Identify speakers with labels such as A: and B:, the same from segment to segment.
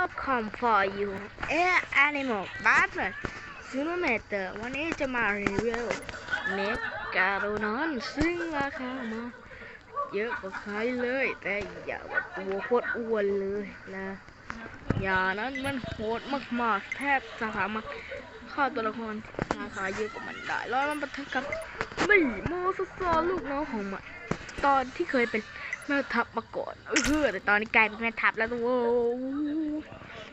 A: Welcome for you Air Animal Battle Simulator วันนี้จะมารีวิวเมกกาโดนอนซึ่งราคามาเยอะกว่าใครเลย แต่อย่าว่าตัวโคตรอ้วนเลยนะอย่านั้นมันโหดมากๆ แทบจะสามารถฆ่าตัวละครราคาเยอะกว่ามันได้แล้วมันปะทะกับไม่โมซซอลูกน้องของมันตอนที่เคยเป็น แม่ทัพมาก่อนเออแต่ตอนนี้กลายเป็นแม่ทัพแล้วโว้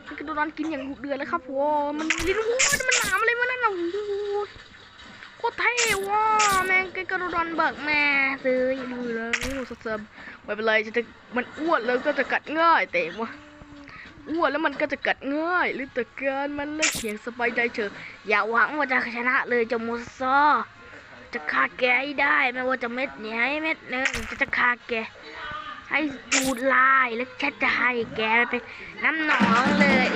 A: มันก็โดนกินอย่างดุเดือดเลยครับโว้มันลิ้นโว้มันหนามอะไรวะนั่นน่ะโว้โคตรเท่ว้าแม่งก็กระโดดเบิกแม่ซื้ออยู่เลยเสริมไม่เป็นไรจะจะมันอ้วนแล้วก็จะกัดง่ายแต่ว่าอ้วนแล้วมันก็จะกัดง่ายหรือแต่เกินมันเลยเขียงสบายใจเฉยอย่าหวังว่าจะชนะเลยจะมูซอจะฆ่าแกให้ได้ไม่ว่าจะเม็ดไห้เม็ดหนึ่งจะจะฆ่าแก ให้ดูดลายแล้วแค่จะให้แกเป็นน้ำหนองเลย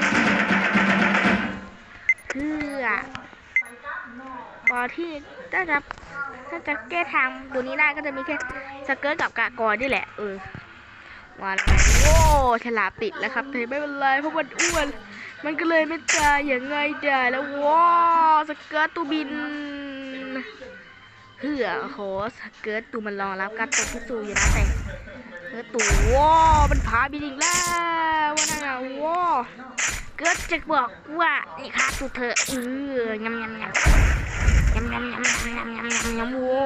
A: เพื่อพอที่ถ้าจะถ้าจะแก้ทางตัวนี้ได้ก็จะมีแค่สเกิร์ตกับกากรนี่แหละ เออว่าแล้วโว้ฉลาดติดแล้วครับแต่ไม่เป็นไรเพราะมันอ้วน มันก็เลยไม่ตายอย่างไงได้แล้วว้าสเกิร์ตตูบินเพื่อโหสเกิร์ตตูมันรองรับการตกพิสูจน์อยู่นะแต่ เกิร์ตตูว้ามันพาบินอีกแล้วว่านั่นอะว้าเกิร์ตจะบอกว่านี่ค่ะตูเธอเออยำยำยำยำยำยำยำยำยำยำยำว้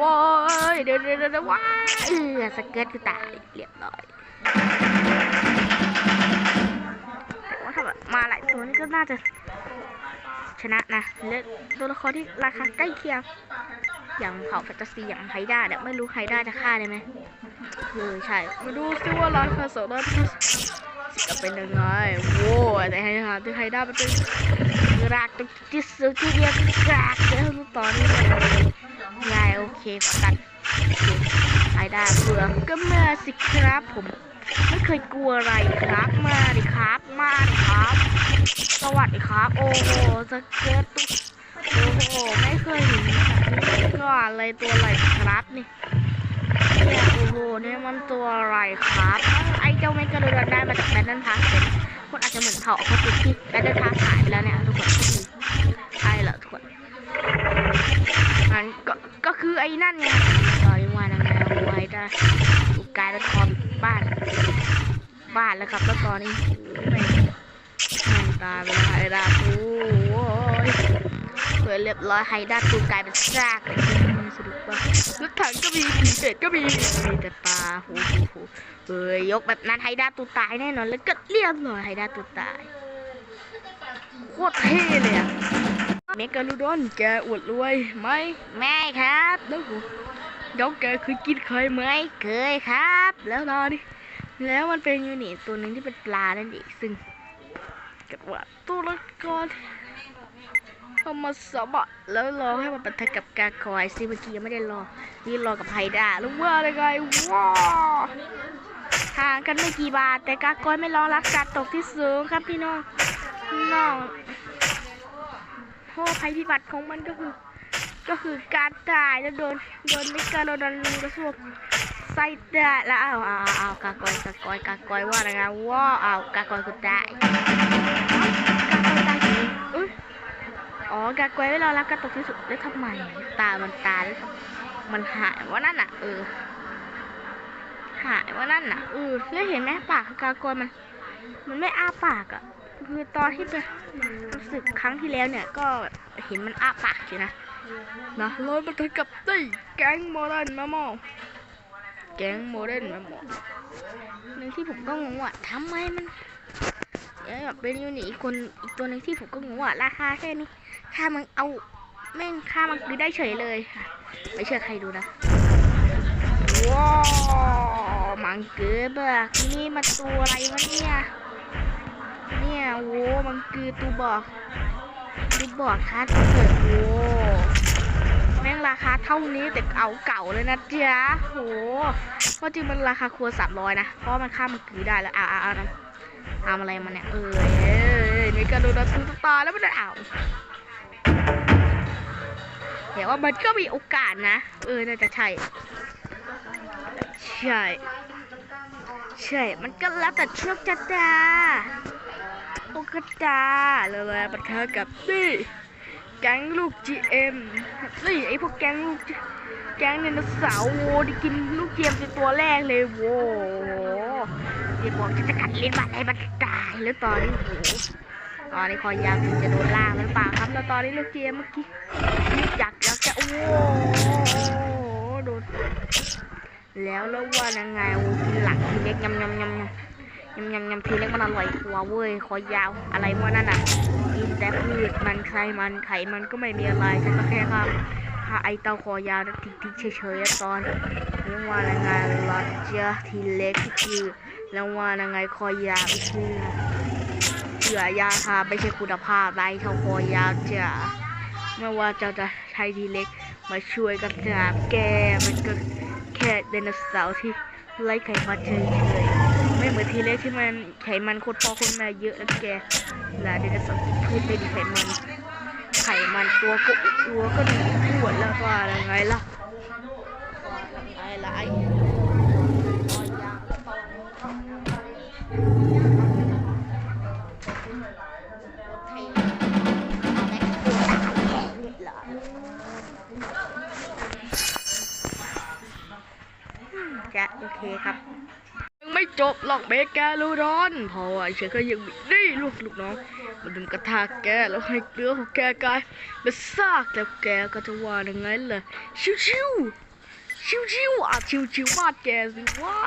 A: ว้ายเดี๋ยวเดี๋ยวเดี๋ยวว้าเออสเกิร์ตคือตายเรียบร้อยแต่ว่าถ้าแบบมาหลายตัวนี่ก็น่าจะชนะนะและตัวละครที่ราคาใกล้เคียง อย่างเผ่าแฟนตาซีอย่างไฮด้าเนี่ยไม่รู้ไฮด้าจะฆ่าได้ไหมเออใช่ มาดูซิว่าร้าคาสองร้อยจะเป็นยังไงโว้แต่ไฮด้าที่ไฮด้ามันเป็นรากตรงที่สุดที่เรียกกากแล้วตอนนี้ยายโอเคกันไฮด้าเบื่อก็มาสิครับผมไม่เคยกลัวอะไรครับมาดิครับมาดิครับ สวัสดีครับ โอ้โหสเก็ตตุ๊กโอ้โห ไม่เคยเห็นแบบนี้ ก่อนเลยตัวอะไรครับนี่เนี่ยโอ้โหเนี่ยมันตัวอะไรครับ ไอ้เจ้าเมกะโดดได้มาจากแบนนันพาสเป็นคนอาจจะเหมือนเขาเขาติดที่แบนนันพาสหายไปแล้วเนี่ยทุกคนใช่เหรอทุกคนอันก็ก็คือไอ้นั่นไงต่อยว่านังไงไว้ได้ถูกลายเป็นคอมบ้าน บ้านแล้วครับแล้วตอนนี้ไม่มันตายไปแล้วไฮดาตูโอ้ย วยเรียบร้อยไฮด้าตูกลายเป็นซากเลยสนุกว่ารถถังก็มีผีเป็ดก็มีมีแต่ปลาโหโหโหเฮ้ยยกแบบนั้นไฮด้าตูตายแน่นอนแล้วก็เรียบร้อยไฮด้าตูตายโคตรเท่เลยอะเมกาลูดอนแกอวดรวยไหมไม่ครับแล้วกูเดี๋ยวแกเคยกินเคยไหมเคยครับ แล้วรอดิแล้วมันเป็นยูนิตตัวหนึ่งที่เป็นปลานั่นเองซึ่งกับว่าตัวละคร เข้ามาสะบัดแล้วรอให้มันปะทะกับกาคอยซิเมื่อกี้ยังไม่ได้รอ นี่รอกับไฮด้าแล้วว่าอะไรไงว้าห่างกันไม่กี่บาท แต่กากอยไม่รองรับการตกที่สูงครับพี่น้องน้องโอ้ภัยพิบัติของมันก็คือ ก็คือการตายแล้วโดนโดนมิกาโดนลุงกระสวบใส่ได้แล้วอ้าวอ้าวอ้ากากอยกากอยกากอยว่าอะไรไงว้าอ้าวกากอยคือตาย อ๋อกากวยไว้รอรับการตกที่สุดแล้วทำไม ตา มันตาแล้วมันหายว่านั่นน่ะ เออ หายว่านั่นน่ะเออแล้วเห็นไหมปากกากวยมัน มันไม่อ้าปากอะ คือตอนที่ไปรู้สึกครั้งที่แล้วเนี่ย ก็เห็นมันอ้าปากอยู่นะนะเรามาถึงกับตีแก๊งโมเดิร์นมามองแก๊งโมเดิร์นมามองหนึ่งที่ผมก็งงว่าทำไมมัน แบบเป็นยูนิอีกคนอีกตัวหนึ่งที่ผมก็งงว่าราคาแค่นี้ค่ามันเอาแม่งค่ามันคือได้เฉยเลยค่ะ ไม่เชื่อใครดูนะว้าวมังเกือบอะนี่มาตัวอะไรวะเนี่ยเนี่ยโว้มังคือตัวบอกตัวบอกค่าตัวเกิดโว้แม่งราคาเท่านี้แต่เอาเก่าเลยนะจ๊ะโหเพราะจริงมันราคาครัวสามร้อยนะ เพราะมันค่ามันคือได้แล้วเอาเอาเอานะ ทำอะไรมาเนี่ย เออเอ้ยนี่กระโดดตุ้ตาแล้วมันจะเอาแต่ว่ามันก็มีโอกาสนะ เออ น่าจะใช่ ใช่ ใช่ มันก็แล้วแต่โชคชะตาโอกาตาเลยแหละปะทะกับนี่แก๊งลูก GM นี่ไอพวกแก๊งลูกแก๊งไดโนเสาร์โว้ที่กินลูกเกมเป็นตัวแรกเลยโว้ เดี๋ยวบอกจะจะกัดลิ้นบาดให้มันตายแล้วตอนนี้โอ้โหตอนนี้คอยยาวจะโดนล่ามันหรือเปล่าครับแล้วตอนนี้ลูกเกมเมื่อกี้นี่จักอยากจะโอ้โหโดนแล้วแล้วว่ายังไงโอ้กินหลังทีเล็กยำยำยำยำยำยำทีเล็กมันอร่อยกว่าเว้ยคอยาวอะไรวะนั่นน่ะกินแต่พืชมันไขมันไขมันก็ไม่มีอะไรฉันก็แค่ข้ามถ้าไอเต้าคอยาวนะทิ้งทิ้งเฉยๆตอนเรียกว่ายังไงล่ะเจ้าทีเล็กที่คือ แล้วว่ายังไงคอยาวคือเสือยาคาไม่ใช่คุณภาพไรเท่าคอยาวจ้ะไม่ว่าเจ้าจะใช้ทีเล็กมาช่วยกันจับแกมันก็แค่ไดโนเสาร์ที่ไล่ไขมันเฉยๆไม่เหมือนทีเล็กที่มันไขมันโคตรพอคนมาเยอะแล้วแกและไดโนเสาร์พืชไม่มีไขมันไขมันตัวก็ตัวก็ดีอ้วนแล้วว่ายังไงล่ะว่ายังไงล่ะ บหรอกเบแกลูดอนพราะว่าฉันก็ยังมีนี่ลูกลูกน้องมันดึงกระทาแกแล้วให้เกลือของแกกลายเป็นซากแล้วแกก็จะว่ายังไงล่ะชิวชิวชิวชิวๆอะชิวชิวมาดแกสิว้า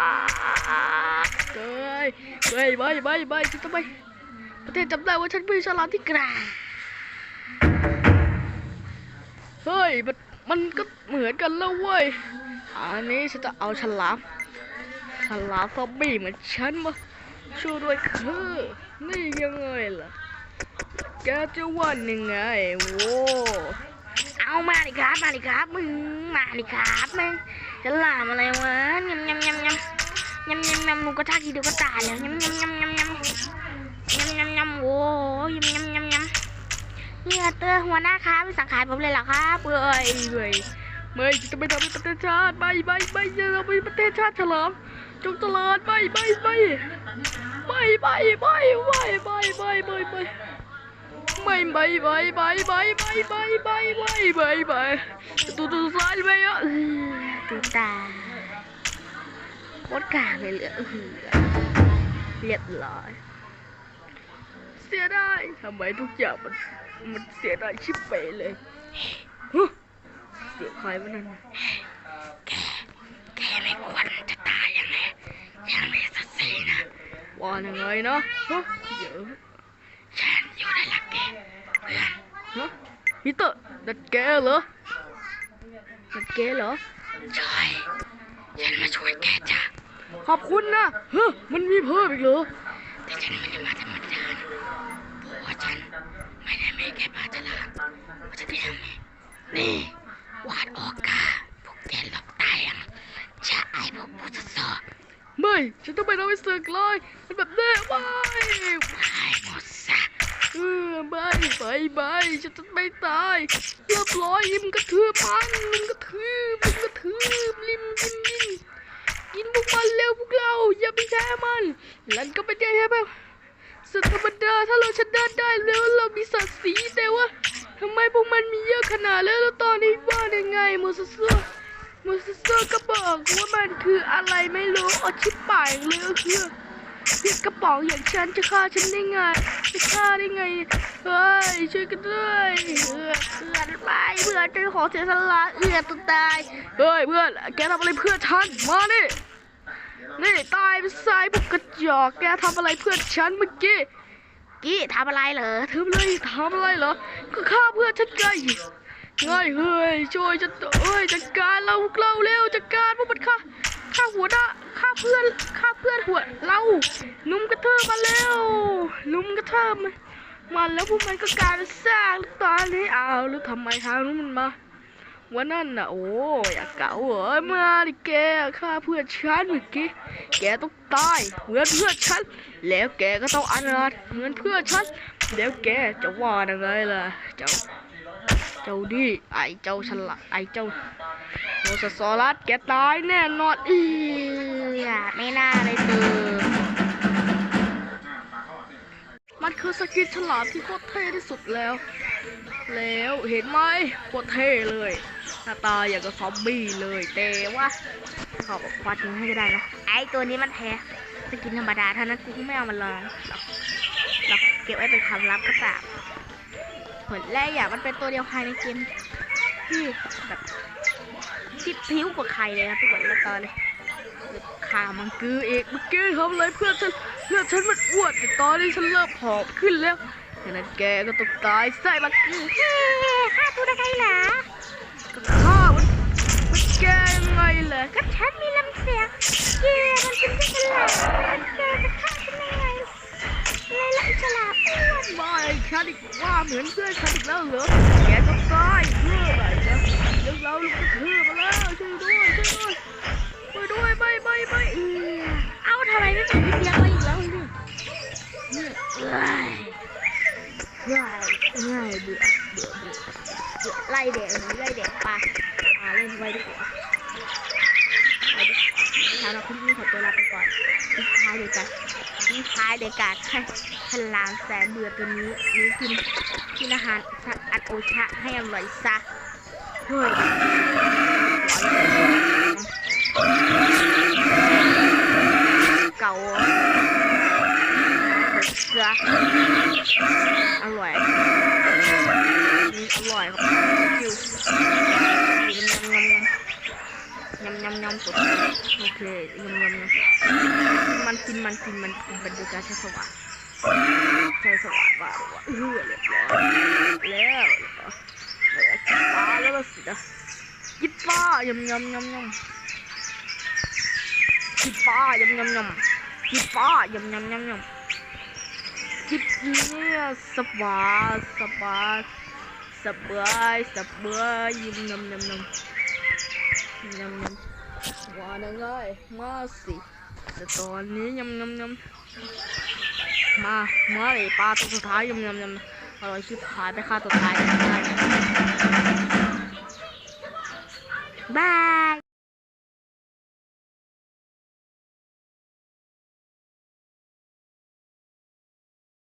A: เฮ้ยเฮ้ยไปไปไปฉันทำไมประเทศจำได้ว่าฉันเป็นฉลามที่กราเฮ้ยมันมันก็เหมือนกันแล้วเว้ยอันนี้ฉันจะเอาฉลาม ลามซอมบี้เหมือนฉันมาช่วยด้วยคือนี่ยังไงล่ะแกจะว่ายังไงโว้เอามาดิครับมาดิครับมึงมาดิครับมึงฉลามอะไรวะยำยำยำยำยำยำยำหนูก็ทักทีเดียวก็ตายแล้วยำยำยำยำยำยำยำยำโว้ยำยำยำยำเนี่ยเตอร์หัวหน้าครับสังขารผมเลยเหรอครับเอ้ยเอ้ยไม่จะไม่ทำให้ประเทศชาติไม่ไม่ไม่จะทำให้ประเทศชาติฉลาม จงตลาดไปไปไปไปไปไปไปไปไปไปไปไม่ไปไปไปไปไปไปไปไปไปไปตูตูซ้ายไปอะตูตาโคตรกากเลยเหลือเรียบร้อยเสียดายทำไมทุกอย่างมันมันเสียดายชิบเป๋เลยฮะเสียใครวะนั่นแกแกไม่ควร ว่ายังไงเนาะฮะเดี๋ยวฉันอยู่ในหลักแกเพื่อนฮะมิเตอร์นัดแกเหรอนัดแกเหรอใช่ฉันมาช่วยแกจ้ะขอบคุณนะเฮ้ยมันมีเพิ่มอีกเหรอแต่ฉันไม่ได้มาธรรมดานะเพราะว่าฉันไม่ได้มีแค่ปลาฉลามฉันก็ยังมีนี่วาดออกกาพวกแกหลบตายยังจะไอพวกผู้ทดสอบ ไม่ฉันต้องไปทำให้สึกเลยมันแบบนี้ไม่ไม่หมดซะเออไม่ไปไปฉันจะไม่ตายเรียบร้อยยิมกระทืบมันมึงกระทืบมึงกระทืบลิมยิมยิมกินพวกมันเร็วพวกเราอย่าไปแช่มันนั่นก็ไม่ได้ใช่ไหมสุดธรรมดาถ้าเราชนะได้แล้วเรามีศักดิ์ศรีแต่ว่าทำไมพวกมันมีเยอะขนาดแล้วแล้วตอนนี้ว่ายังไงโมเสสโมเสสก็บอกว่ามันคืออะไรไม่รู้เอาชิบปากเลยก็คือเพียกระป๋องอย่างฉันจะฆ่าฉันได้ไง จะฆ่าได้ไง เฮ้ยช่วยกันด้วยเออเพื่อนไปเพื่อนจะขอเสียสละเอือตัวตายเฮ้ยเพื่อนแกทำอะไรเพื่อนฉันมานี่นี่ตายไปซ้ายพวกกระจอกแกทำอะไรเพื่อนฉันเมื่อกี้กี้ทำอะไรเหรอทำอะไรทำอะไรเหรอก็ฆ่าเพื่อนฉันไง ง่ายเฮ้ยช่วยฉันเอ้ยจัดการเราเราเร็วจัดการพวกมันฆ่าฆ่าหัวหน้าฆ่าเพื่อนฆ่าเพื่อนหัวเรานุ่มกระเทิบมาเร็วนุ่มกระเทิบมันมันแล้วพวกมันก็กลายเป็นซากตอนนี้เอาแล้วทำไมทางนู้นมันมาวันนั้นน่ะโอ้ยอยากเก่าเหรอมาดิแกฆ่าเพื่อนฉันเมื่อกี้แกต้องตายเหมือนเพื่อนฉันแล้วแกก็ต้องอนาถเหมือนเพื่อนฉันแล้วแกจะว่ายังไงล่ะเจ้า เจ้าดิไอเจ้าฉลาดไอเจ้าโมสสอรัสแกตายแน่นอนอีไม่น่าเลยตือมันคือสกินฉลาดที่โคตรเท่ที่สุดแล้ว แล้วเห็นไหมโคตรเท่เลยหน้าตาอย่างกับซอมบี้เลยแต่ว่าขอบควาจริงให้ก็ได้นะไอตัวนี้มันแท้สกินธรรมดาเท่านั้นกูไม่เอามันเลยรอกเก็บไว้เป็นความลับก็ตาม มือนแรกอย่างมันเป็นตัวเดียวภายในเกมที่แบบที่พิ้วกว่าใครเลยนะทุกคนละตอนเลยขามังกือเอกมื่อกี้ทำอะไรเพื่อฉันเพื่อฉันมันอ้วนแต่ตอนนี้ฉันเริ่มผอมขึ้นแล้วดังนั้นแกก็ต้องตายใส่มังกือฆ่าตัวได้ไงเหรอก็ฆ่ามันมันแกยังไงเหรอก็ฉันมีลำเสียงแกมันเป็นแค่ฉลามแกจะฆ่าฉันได้ไงเลยละ ฉลามอ้วนไม่ฉันอีกว่าเหมือนเพื่อนฉันอีกแล้วเหรอแกต้องตายเพื่ออะไรนะเรื่องเราลูกกระเทือมาแล้วช่วยด้วยช่วยด้วยช่วยด้วยไม่ไม่ไม่เออเอาทำไมไม่ถึงพี่เลี้ยงมาอีกแล้วนี่เนี่ยเอ้ยง่ายง่ายเบื่อเบื่อเบื่อเบื่อไล่เด็กไล่เด็กไปมาเล่นไว้ดีกว่าไปดีกว่าเช้าเราคุณนี่ขอตัวลาไปก่อนทิ้งท้ายเดียวกันทิ้งท้ายเดียวกัน ให้พลางแสนเบื่อตัวนี้นี้กินกินอาหารสัตว์อัดโอชะให้อร่อยซะเฮ้ยเก่าเกลืออร่อยนี่อร่อยครับคิวยำยำยำยำยำสดโอเคยำยำยำมันกินมันกินมันกินบรรยากาศใช้สว่าง ใช้สว่างว่าว่าเออเรียบร้อยแล้วเหลือกินปลาแล้วละสินะกินปลายำยำยำยำกินปลายำยำยำกินปลายำยำยำยำจิบเนี่ยสบายสบายสบายสบายยิ้มนำนำนำนำนำว่าได้ไงมาสิแต่ตอนนี้ยำยำยำ มาเมื่อไรปลาตัวสุดท้ายยำยำยำอร่อยชิบหายไปฆ่าตัวตายกันได้บาย